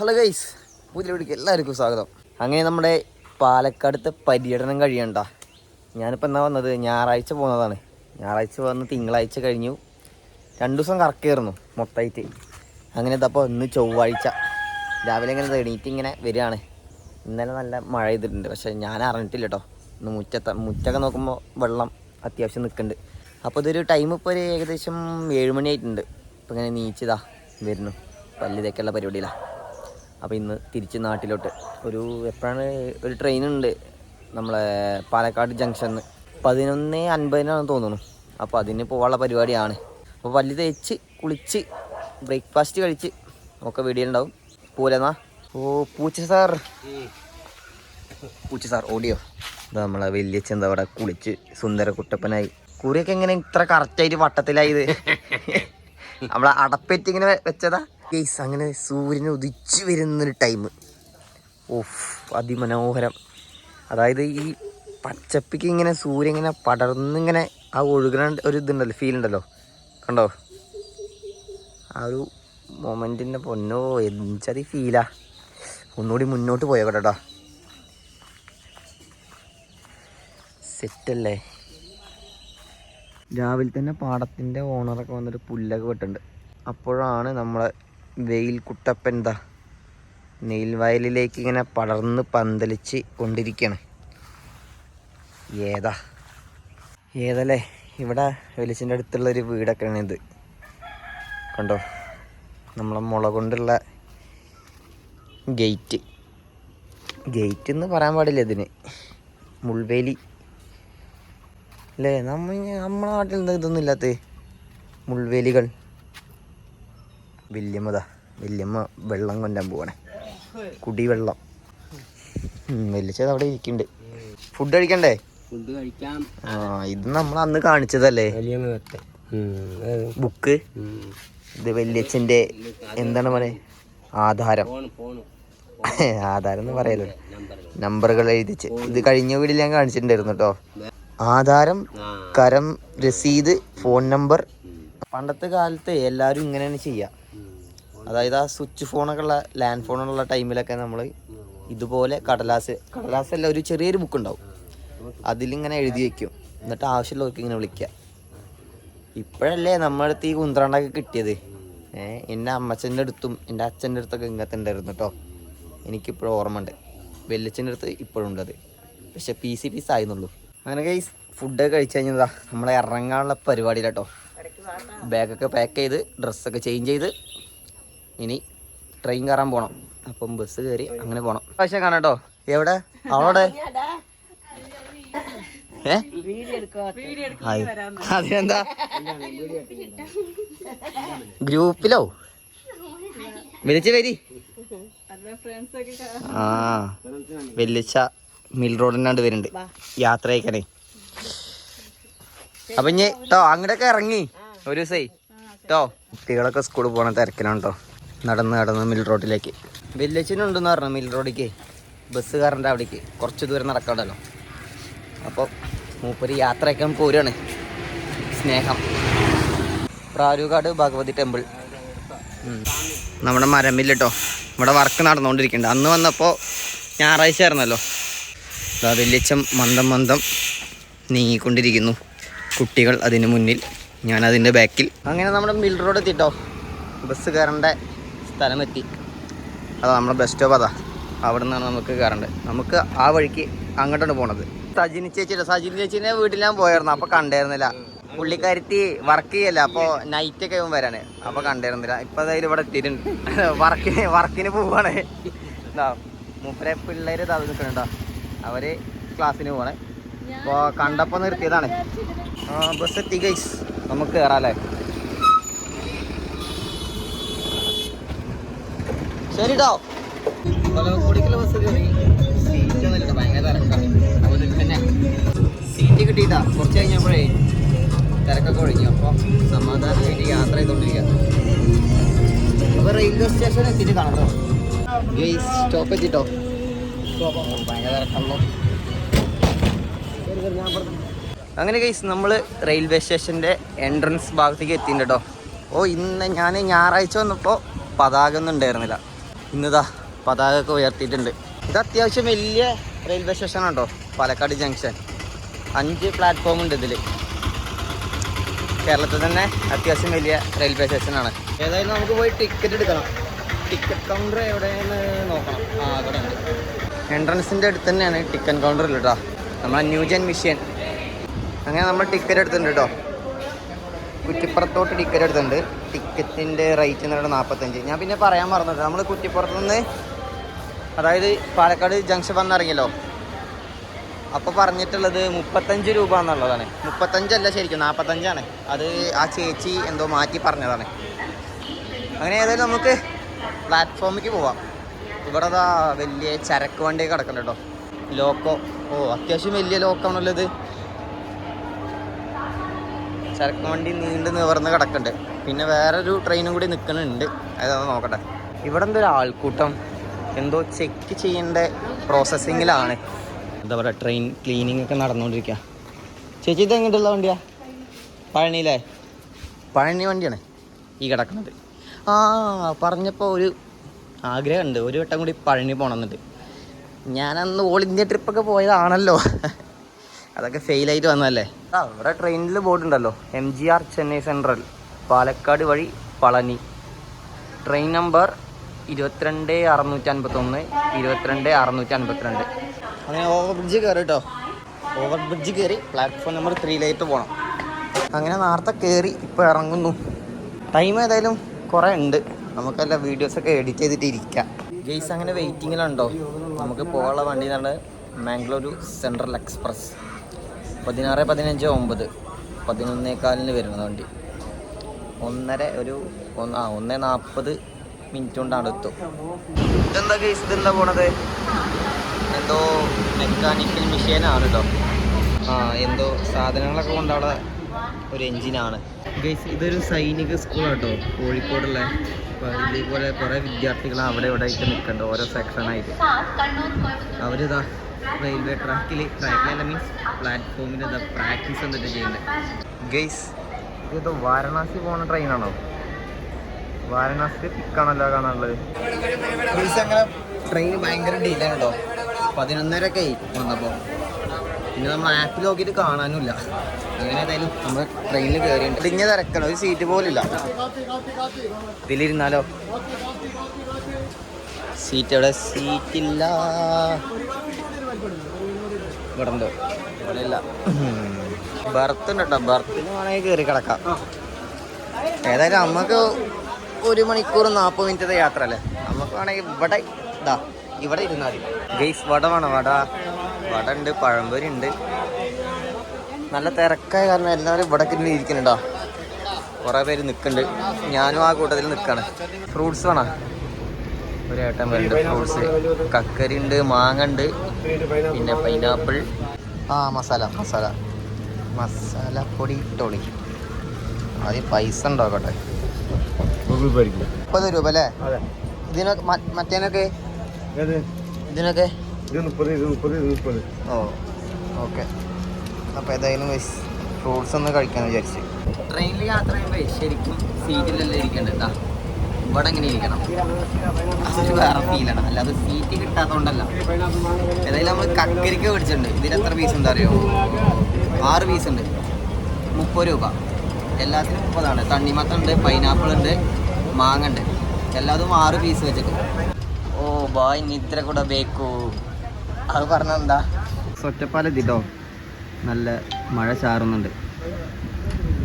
Hello guys പുതിയ വീട്ടിലേക്ക് എല്ലാവർക്കും സ്വാഗതം. അങ്ങനെ നമ്മുടെ പാലക്കാടത്തെ പര്യടനം കഴിയണ്ട. ഞാനിപ്പോൾ എന്നാ വന്നത്? ഞായറാഴ്ച പോകുന്നതാണ്. ഞായറാഴ്ച വന്ന് തിങ്കളാഴ്ച കഴിഞ്ഞു. രണ്ടു ദിവസം കറക്കായിരുന്നു മൊത്തമായിട്ട് അങ്ങനെ ഇതപ്പോൾ ഇന്ന് ചൊവ്വാഴ്ച. രാവിലെ ഇങ്ങനെ എണീറ്റ് ഇങ്ങനെ വരികയാണ്. ഇന്നലെ നല്ല മഴ ചെയ്തിട്ടുണ്ട് പക്ഷേ ഞാൻ അറിഞ്ഞിട്ടില്ല കേട്ടോ. ഇന്ന് മുറ്റത്ത മുറ്റൊക്കെ നോക്കുമ്പോൾ വെള്ളം അത്യാവശ്യം നിൽക്കുന്നുണ്ട്. അപ്പോൾ ഇതൊരു ടൈം ഇപ്പോൾ ഒരു ഏകദേശം ഏഴുമണി ആയിട്ടുണ്ട് ഇപ്പോൾ ഇങ്ങനെ നീച്ചതാ വരുന്നു. പല്ലിതൊക്കെയുള്ള പരിപാടിയിലാണ് അപ്പോൾ ഇന്ന് തിരിച്ച് നാട്ടിലോട്ട്. ഒരു എപ്പോഴാണ് ഒരു ട്രെയിൻ ഉണ്ട് നമ്മളെ പാലക്കാട് ജംഗ്ഷനിൽ പതിനൊന്ന് അൻപതിനാണെന്ന് തോന്നുന്നു. അപ്പോൾ അതിന് പോകാനുള്ള പരിപാടിയാണ്. അപ്പോൾ പല്ല് തേച്ച് കുളിച്ച് ബ്രേക്ക്ഫാസ്റ്റ് കഴിച്ച് ഒക്കെ വീഡിയോ ഉണ്ടാവും പോലെന്നാ ഓ പൂച്ച സാർ പൂച്ച സാർ ഓടിയോ. ഇതാ നമ്മളെ വലിയച്ഛൻ എന്താ അവിടെ കുളിച്ച് സുന്ദര കുട്ടപ്പനായി കുറിയൊക്കെ എങ്ങനെ ഇത്ര കറക്റ്റായിട്ട് വട്ടത്തിലായത്? നമ്മളെ അടപ്പേറ്റ് ഇങ്ങനെ വെ- വെച്ചതാ? ഗെയ്സ് അങ്ങനെ സൂര്യൻ ഉദിച്ചു വരുന്നൊരു ടൈം ഓഫ് അതിമനോഹരം. അതായത് ഈ പച്ചപ്പിക്ക് ഇങ്ങനെ സൂര്യൻ ഇങ്ങനെ പടർന്നിങ്ങനെ ആ ഒഴുകണ ഒരു ഇതുണ്ടല്ലോ ഫീൽ ഉണ്ടല്ലോ. കണ്ടോ? ആ ഒരു മൊമെന്റിന്റെ പൊന്നോ എന്തൊരു ഫീലാ ഒന്നുകൂടി മുന്നോട്ട് പോയോട്ടെട്ടോ സെറ്റല്ലേ രാവിലെ തന്നെ പാടത്തിന്റെ ഓണറൊക്കെ വന്നിട്ട് പുല്ലൊക്കെ വെട്ടുണ്ട്. അപ്പോഴാണ് നമ്മളെ വെയിൽ കുട്ടപ്പൻ എന്താ നെയിൽ വയലിലേക്ക് ഇങ്ങനെ പടർന്ന് പന്തലിച്ച് കൊണ്ടിരിക്കുകയാണ് ഏതാ? ഏതല്ലേ? ഇവിടെ വെളിച്ചിന്റെ അടുത്തുള്ളൊരു വീടൊക്കെയാണ് ഇത്. കണ്ടോ? നമ്മളെ മുള കൊണ്ടുള്ള ഗേറ്റ്. ഗേറ്റ് എന്ന് പറയാൻ പാടില്ല ഇതിന്. മുൾവേലി. അല്ലേ? നമ്മ നമ്മളെ നാട്ടിൽ ഇതൊന്നും ഇല്ലാത്ത മുൾവേലികൾ. വല്യമ്മതാ വല്യമ്മ വെള്ളം കൊണ്ടാൻ പോവാണേ. കുടിവെള്ളം. വലിച്ചത് അവിടെ ഇരിക്കുന്നുണ്ട് ഫുഡ് കഴിക്കണ്ടേ? ഫുഡ് കഴിക്കാം. ആ ഇത് നമ്മൾ അന്ന് കാണിച്ചതല്ലേ? ബുക്ക് ഇത് വല്യച്ഛന്റെ എന്താണ് പറയാ? ആധാരം. ആധാരം എന്ന് പറയല്ലോ നമ്പറുകൾ. എഴുതിച്ച്. ഇത് കഴിഞ്ഞ വീട്ടിൽ ഞാൻ കാണിച്ചിട്ടുണ്ടായിരുന്നു കേട്ടോ. ആധാരം കരം രസീത് ഫോൺ നമ്പർ. പണ്ടത്തെ കാലത്ത് എല്ലാവരും ഇങ്ങനെയാണ് ചെയ്യുക അതായത് ആ സ്വിച്ച് ഫോണൊക്കെ ഉള്ള ലാൻഡ് ഫോണുള്ള ടൈമിലൊക്കെ നമ്മൾ ഇതുപോലെ കടലാസ് കടലാസല്ല ഒരു ചെറിയൊരു ബുക്ക് ഉണ്ടാവും. അതിലിങ്ങനെ എഴുതി വെക്കും. എന്നിട്ട് ആവശ്യമുള്ളവർക്ക് ഇങ്ങനെ വിളിക്കുക. ഇപ്പോഴല്ലേ നമ്മുടെ അടുത്ത് ഈ കുന്ത്രണ്ടൊക്കെ കിട്ടിയത്? ഏഹ് എന്റെ അമ്മച്ചന്റെ അടുത്തും എന്റെ അച്ഛന്റെ അടുത്തൊക്കെ ഇങ്ങനത്തെ ഉണ്ടായിരുന്നു കേട്ടോ എനിക്കിപ്പോഴും ഓർമ്മ ഉണ്ട് വെല്ലച്ചന്റെ അടുത്ത് ഇപ്പോഴും ഉണ്ട് അത്. പക്ഷെ പീസ് പീസ് ആയിരുന്നുള്ളൂ. അങ്ങനെ കൈസ് ഫുഡൊക്കെ കഴിച്ചു കഴിഞ്ഞതാ നമ്മളെ ഇറങ്ങാനുള്ള പരിപാടിയിലാട്ടോ ബാഗൊക്കെ പാക്ക് ചെയ്ത് ഡ്രസ്സൊക്കെ ചേഞ്ച് ചെയ്ത് ഇനി ട്രെയിൻ കയറാൻ പോണം. അപ്പം ബസ് കയറി അങ്ങനെ പോണം. പക്ഷെ കാണട്ടോ എവിടെ? അവിടെ അതെന്താ. അതിനെന്താ ഗ്രൂപ്പിലോ? വിളിച്ച് വരി. ആ വെല്ലിച്ച മിൽ റോഡിനാണ്ട് വരുന്നുണ്ട്. യാത്ര അയക്കണേ അപ്പൊ ഇനി ട്ടോ അങ്ങോട്ടൊക്കെ ഇറങ്ങി. ഒരു ദിവസേ. ട്ടോ കുട്ടികളൊക്കെ സ്കൂളിൽ പോണ തിരക്കിലാണ് കേട്ടോ നടന്ന് നടന്ന് മിൽ റോഡിലേക്ക് വില്ലേജിനുണ്ടെന്ന് പറഞ്ഞു മിൽ റോഡിക്ക് ബസ് കയറേണ്ട അവിടേക്ക്. കുറച്ച് ദൂരം നടക്കണ്ടല്ലോ അപ്പോൾ മൂപ്പര് യാത്രയൊക്കെ പോരുകയാണ് സ്നേഹം. പ്രാരൂകാട് ഭഗവതി ടെമ്പിൾ നമ്മുടെ മരമില്ല കേട്ടോ ഇവിടെ വർക്ക് നടന്നുകൊണ്ടിരിക്കുന്നുണ്ട്. അന്ന് വന്നപ്പോൾ ഞായറാഴ്ച ആയിരുന്നല്ലോ. ഇതാ വല്യച്ഛം മന്ദം മന്ദം നീങ്ങിക്കൊണ്ടിരിക്കുന്നു. കുട്ടികൾ അതിന് മുന്നിൽ. ഞാൻ അതിന്റെ ബാക്കിൽ അങ്ങനെ നമ്മുടെ മിൽ റോഡ് എത്തിട്ടോ? ബസ് കയറേണ്ട സ്ഥലം എത്തി അതാ നമ്മുടെ ബസ് സ്റ്റോപ്പ് അതാ. അവിടെ നിന്നാണ് നമുക്ക് കയറേണ്ടത് നമുക്ക് ആ വഴിക്ക് അങ്ങോട്ടാണ് പോണത്. സജിനി ചേച്ചിയുടെ സജിനി ചേച്ചിനെ വീട്ടിൽ ഞാൻ പോയായിരുന്നു. അപ്പോൾ കണ്ടായിരുന്നില്ല. പുള്ളിക്കാരത്തി വർക്ക് ചെയ്യല്ല? അപ്പോൾ നൈറ്റ് ഒക്കെ വരാണ് അപ്പോൾ കണ്ടായിരുന്നില്ല. ഇപ്പൊ അതായത് ഇവിടെ എത്തിയിട്ടുണ്ട്. വർക്കിന് വർക്കിന് പോവാണ്. എന്താ മൂപ്പരെ പിള്ളേര് ഇതാ നിൽക്കണുണ്ടോ അവർ ക്ലാസ്സിന് പോണേ. അപ്പോൾ കണ്ടപ്പോൾ നിർത്തിയതാണ്. ബസ് എത്തി ഗൈസ് നമുക്ക് കയറാല്ലേ ശരി കേട്ടോ ബസ് കയറി സീറ്റ് ഒന്നുമില്ല ഭയങ്കര തിരക്കാണ്. അപ്പോൾ തന്നെ. സീറ്റ് കിട്ടിയിട്ടാ. കുറച്ച് കഴിഞ്ഞപ്പോഴേ തിരക്കൊക്കെ ഒഴിഞ്ഞു. അപ്പോൾ സമാധാനമായിട്ട് യാത്ര ചെയ്തുകൊണ്ടിരിക്കുക അപ്പോൾ റെയിൽവേ സ്റ്റേഷൻ എത്തിയിട്ട് കാണട്ടോ സ്റ്റോപ്പ് എത്തിട്ടോ? ഭയങ്കര തിരക്കല്ലോ അങ്ങനെ ഗൈസ് നമ്മൾ റെയിൽവേ സ്റ്റേഷന്റെ എൻട്രൻസ് ഭാഗത്തേക്ക് എത്തിയിട്ടുണ്ട് ഓ ഇന്ന് ഞാൻ ഞായറാഴ്ച വന്നപ്പോൾ പതാക ഒന്നും ഉണ്ടായിരുന്നില്ല. ഇന്നിതാ പതാക ഒക്കെ ഉയർത്തിയിട്ടുണ്ട്. ഇത് അത്യാവശ്യം വലിയ റെയിൽവേ സ്റ്റേഷൻ ഉണ്ടോ പാലക്കാട് ജംഗ്ഷൻ അഞ്ച് പ്ലാറ്റ്ഫോം ഉണ്ട് ഇതിൽ കേരളത്തിൽ തന്നെ അത്യാവശ്യം വലിയ റെയിൽവേ സ്റ്റേഷനാണ് ഏതായാലും നമുക്ക് പോയി ടിക്കറ്റ് എടുക്കണം. ടിക്കറ്റ് കൗണ്ടർ എവിടെയാണ് നോക്കണം. ആ അവിടെ ഉണ്ട്. എൻട്രൻസിന്റെ അടുത്ത് തന്നെയാണ് ടിക്കറ്റ് കൗണ്ടർ കേട്ടോ നമ്മളെ ന്യൂജൻ മിഷ്യൻ അങ്ങനെ നമ്മൾ ടിക്കറ്റ് എടുത്തിട്ടുണ്ട് കേട്ടോ കുറ്റിപ്പുറത്തോട്ട് ടിക്കറ്റ് എടുത്തിട്ടുണ്ട്. ടിക്കറ്റിന്റെ റേറ്റ് എന്ന് പറയുന്നത് നാൽപ്പത്തഞ്ച് ഞാൻ പിന്നെ പറയാൻ മറന്നിട്ട് നമ്മൾ കുറ്റിപ്പുറത്ത് നിന്ന് അതായത് പാലക്കാട് ജംഗ്ഷൻ വന്നിറങ്ങിയല്ലോ. അപ്പോൾ പറഞ്ഞിട്ടുള്ളത് മുപ്പത്തഞ്ച് രൂപ എന്നുള്ളതാണ്. മുപ്പത്തഞ്ചല്ല ശരിക്കും നാൽപ്പത്തഞ്ചാണ് അത് ആ ചേച്ചി എന്തോ മാറ്റി പറഞ്ഞതാണ്. അങ്ങനെ ഏതായാലും നമുക്ക് പ്ലാറ്റ്ഫോമിലേക്ക് പോവാം. ഇവിടെ വലിയ ചരക്ക് വണ്ടി കിടക്കുന്നുണ്ട് ലോക്കോ. ഓ അത്യാവശ്യം വലിയ ലോക്കാണല്ലോ ഇത്. ചരക്ക് വണ്ടി നീണ്ട് നിവർന്ന് കിടക്കണ്ട്. പിന്നെ വേറൊരു ട്രെയിനും കൂടി നിൽക്കുന്നുണ്ട് അതൊന്ന് നോക്കട്ടെ. ഇവിടെ എന്തോ ഒരു ആൾക്കൂട്ടം. എന്തോ ചെക്ക് ചെയ്യേണ്ട പ്രോസസ്സിങ്ങിലാണ് എന്താ പറയുക ട്രെയിൻ ക്ലീനിങ് ഒക്കെ നടന്നുകൊണ്ടിരിക്കുക ചേച്ചി ഇത് എങ്ങോട്ടുള്ള വണ്ടിയാ? പഴനിയിലേ? പഴനി വണ്ടിയാണ് ഈ കിടക്കുന്നത്. ആ പറഞ്ഞപ്പോൾ ഒരു ആഗ്രഹമുണ്ട്. ഒരു വട്ടം കൂടി പഴനി പോകണമെന്നുണ്ട് ഞാനന്ന് ഓൾ ഇന്ത്യ ട്രിപ്പൊക്കെ പോയതാണല്ലോ. അതൊക്കെ ഫെയിലായിട്ട് വന്നതല്ലേ? ആ ഇവിടെ ട്രെയിനിൽ ബോർഡ് ഉണ്ടല്ലോ M G R Chennai central Palakkad വഴി പളനി. ട്രെയിൻ നമ്പർ ഇരുപത്തിരണ്ട് അറുന്നൂറ്റി അൻപത്തൊന്ന് ഇരുപത്തിരണ്ട് അറുന്നൂറ്റി അൻപത്തിരണ്ട് അങ്ങനെ ഓവർ ബ്രിഡ്ജ് കയറി കേട്ടോ ഓവർ ബ്രിഡ്ജ് കയറി പ്ലാറ്റ്ഫോം നമ്പർ ത്രീയിലേക്ക് പോകണം അങ്ങനെ നേരത്തെ കയറി ഇപ്പോൾ ഇറങ്ങുന്നു. ടൈം ഏതായാലും കുറേ ഉണ്ട്. നമുക്കല്ല വീഡിയോസൊക്കെ എഡിറ്റ് ചെയ്തിട്ട് ഇരിക്കാം. ഗെയ്സ് അങ്ങനെ വെയിറ്റിങ്ങിലുണ്ടോ നമുക്ക് പോകാനുള്ള വണ്ടി എന്നാണ് മാംഗ്ലൂരു സെൻട്രൽ എക്സ്പ്രസ് പതിനാറ് പതിനഞ്ച് ഒമ്പത്. പതിനൊന്നേക്കാലിന് വരുന്ന വണ്ടി. ഒന്നര ഒരു ഒന്ന് ആ ഒന്ന് നാൽപ്പത് മിനിറ്റ് കൊണ്ടാണ് എത്തും ഇതെന്താ കേസ് ഇതെന്താ പോണത്? എന്തോ മെക്കാനിക്കൽ മെഷീനാണ് കേട്ടോ ആ എന്തോ സാധനങ്ങളൊക്കെ കൊണ്ടുള്ള ഒരു എഞ്ചിനാണ് ഗൈസ് ഇതൊരു സൈനിക സ്കൂളാണ് കേട്ടോ കോഴിക്കോടുള്ള. ഇതേപോലെ കുറേ വിദ്യാർത്ഥികൾ അവിടെ ഇവിടെ ആയിട്ട് നിൽക്കുന്നുണ്ട് ഓരോ സെക്ഷനായിട്ട് അവരിതാ റെയിൽവേ ട്രാക്കിൽ ട്രാക്കിലല്ല മീൻസ് പ്ലാറ്റ്ഫോമിൽ എന്താ പ്രാക്ടീസ് എന്നിട്ട് ചെയ്യുന്നത് ഗൈസ് ഇത് വാരണാസി പോകുന്ന ട്രെയിനാണോ വാരണാസി പിക്കാണല്ലോ കാണാനുള്ളത്. ഗെയ്സ് അങ്ങനെ ട്രെയിൻ ഭയങ്കര ഡിലേ ആണല്ലോ പതിനൊന്നരക്കെ വന്നപ്പോൾ പിന്നെ നമ്മൾ ആപ്പിൽ നോക്കിയിട്ട് കാണാനുമില്ല. അങ്ങനെ ഏതായാലും നമ്മൾ ട്രെയിനിൽ കയറിയിട്ടുണ്ട് ഇടിഞ്ഞ തിരക്കണം. ഒരു സീറ്റ് പോലില്ല ഇതിലിരുന്നാലോ? സീറ്റ് അവിടെ സീറ്റില്ല ഇവിടെ ഉണ്ട് ഇവിടെ ഇല്ല ബർത്ത്. ഉണ്ട് കേട്ടോ ബർത്തിന് വേണമെങ്കിൽ കയറി കിടക്കാം ഏതായാലും നമുക്ക് ഒരു മണിക്കൂർ നാൽപ്പത് മിനിറ്റത്തെ യാത്ര അല്ലേ? നമുക്ക് വേണമെങ്കിൽ ഇവിടെ ഇതാ ഇവിടെ ഇരുന്നാൽ മതി. ഗെയ്സ് വട വേണം വട. വട ഉണ്ട് പഴംപൊരി ഉണ്ട്. നല്ല തിരക്കായ കാരണം എല്ലാവരും ഇവിടെ കിട്ടി ഇരിക്കുന്നുണ്ടോ? കുറേ പേര് നിൽക്കുന്നുണ്ട് ഞാനും ആ കൂട്ടത്തിൽ നിൽക്കാണ് ഫ്രൂട്ട്സ് വേണം. ഒരു ഏട്ടൻ വരുന്നുണ്ട് ഫ്രൂട്ട്സ്. കക്കരി ഉണ്ട് മാങ്ങ ഉണ്ട്. പിന്നെ പൈനാപ്പിൾ ആ മസാല മസാല. മസാല പൊടി ഇട്ടോളി ആദ്യം പൈസ ഉണ്ടാക്കട്ടെ. മുപ്പത് രൂപ അല്ലേ? അതെ. ഇതിനൊക്കെ മറ്റേനൊക്കെ? ഇതിനൊക്കെ? Oh okay. അപ്പോൾ ഏതായാലും ഫ്രൂട്ട്സ് ഒന്ന് കഴിക്കാന്ന് വിചാരിച്ച്. ട്രെയിനിൽ യാത്ര ചെയ്യുമ്പോൾ ശരിക്കും സീറ്റിലല്ലേ ഇരിക്കേണ്ടത് ഇവിടെ ഇങ്ങനെ ഇരിക്കണം. അതൊരു വേറെ ഫീലാണ് അല്ലാതെ സീറ്റ് കിട്ടാത്തതുകൊണ്ടല്ല ഏതായാലും നമ്മൾ കക്കരിക്ക മേടിച്ചിട്ടുണ്ട് ഇതിന് എത്ര പീസ് ഉണ്ട് അറിയോ? ആറ് പീസ് ഉണ്ട്. മുപ്പത് രൂപ. എല്ലാത്തിനും മുപ്പതാണ്. തണ്ണിമത്തുണ്ട് പൈനാപ്പിൾ ഉണ്ട് മാങ്ങ ഉണ്ട്. എല്ലാതും ആറ് പീസ് വെച്ചിട്ട്. ഓ ബായ് നിദ്ര കൂടെ ബേക്കു. അത് പറഞ്ഞെന്താ സ്വറ്റപ്പാലെത്തിട്ടോ നല്ല മഴ ചാറുന്നുണ്ട്.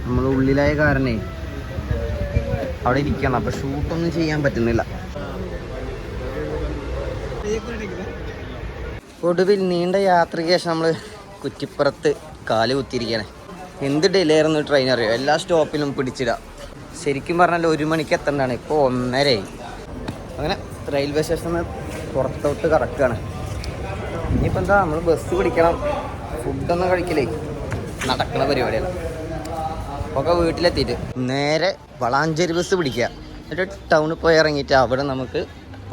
നമ്മൾ ഉള്ളിലായ കാരണേ അവിടെ ഇരിക്കണം. അപ്പൊ ഷൂട്ടൊന്നും ചെയ്യാൻ പറ്റുന്നില്ല. ഒടുവിൽ നീണ്ട യാത്രയ്ക്ക് ശേഷം നമ്മൾ കുറ്റിപ്പുറത്ത് കാൽ കുത്തിയിരിക്കണേ എന്ത് ഡിലേ ആയിരുന്നു ട്രെയിൻ അറിയോ? എല്ലാ സ്റ്റോപ്പിലും പിടിച്ചിടാം. ശരിക്കും പറഞ്ഞാൽ ഒരു മണിക്ക് എത്തേണ്ടതാണ് ഇപ്പോൾ ഒന്നരയായി. അങ്ങനെ റെയിൽവേ സ്റ്റേഷനിൽ പുറത്തോട്ട് കറക്കുകയാണ് ഇനിയിപ്പോൾ എന്താ? നമ്മൾ ബസ് പിടിക്കണം. ഫുഡൊന്നും കഴിക്കലേ. നടക്കുന്ന പരിപാടിയാണ്. ഒക്കെ വീട്ടിലെത്തിയിട്ട്. നേരെ വളാഞ്ചേരി ബസ് പിടിക്കുക. എന്നിട്ട് ടൗണിൽ പോയി ഇറങ്ങിയിട്ട് അവിടെ നമുക്ക്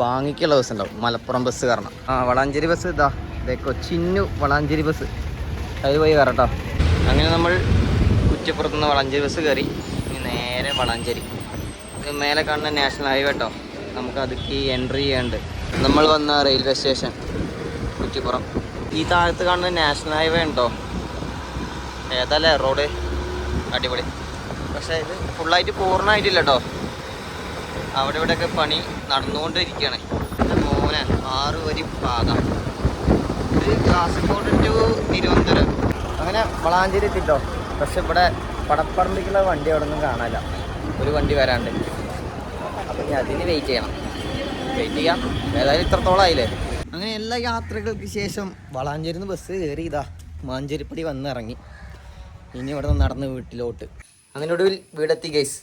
വാങ്ങിക്കുള്ള ബസ് ഉണ്ടാവും. മലപ്പുറം ബസ് കാരണം. ആ വളാഞ്ചേരി ബസ് ഇതാ. ഇതേ കൊച്ചിന്നു വളാഞ്ചേരി ബസ് അത് പോയി കയറട്ടോ അങ്ങനെ നമ്മൾ കുറ്റിപ്പുറത്ത് നിന്ന് വളാഞ്ചേരി ബസ് കയറി ഇനി നേരെ വളാഞ്ചേരി. ഇത് മേലെ കാണുന്ന നാഷണൽ ഹൈവേ കേട്ടോ നമുക്ക് അതിക്ക് എൻട്രി ചെയ്യാണ്ട് നമ്മൾ വന്ന റെയിൽവേ സ്റ്റേഷൻ കുറ്റിപ്പുറം. ഈ താഴത്ത് കാണുന്ന നാഷണൽ ഹൈവേ ഉണ്ടോ? ഏതല്ലേ റോഡ് അടിപൊളി. പക്ഷേ ഇത് ഫുള്ളായിട്ട് പൂർണമായിട്ടില്ല കേട്ടോ അവിടെ ഇവിടെയൊക്കെ പണി നടന്നുകൊണ്ടിരിക്കുകയാണ്. മോനെ ആറ് വരി പാത ഇത് കാസർഗോഡ് ടു തിരുവനന്തപുരം. അങ്ങനെ വളാഞ്ചേരി എത്തിട്ടോ. പക്ഷെ ഇവിടെ പടപ്പറമ്പിക്കുള്ള വണ്ടി അവിടെ ഒന്നും കാണാനില്ല. ഒരു വണ്ടി വരാണ്ട്. അപ്പം ഞാൻ അതിന് വെയിറ്റ് ചെയ്യണം. വെയിറ്റ് ചെയ്യാം. ഏതായാലും ഇത്രത്തോളം ആയില്ലേ? അങ്ങനെ എല്ലാ യാത്രകൾക്ക് ശേഷം വളാഞ്ചേരിന്ന് ബസ് കയറി ഇതാ മാഞ്ചേരിപ്പടി വന്ന് ഇറങ്ങി. ഇനി ഇവിടെ നിന്ന് നടന്ന് വീട്ടിലോട്ട്. അങ്ങനെ ഒടുവിൽ വീടെത്തി ഗൈസ്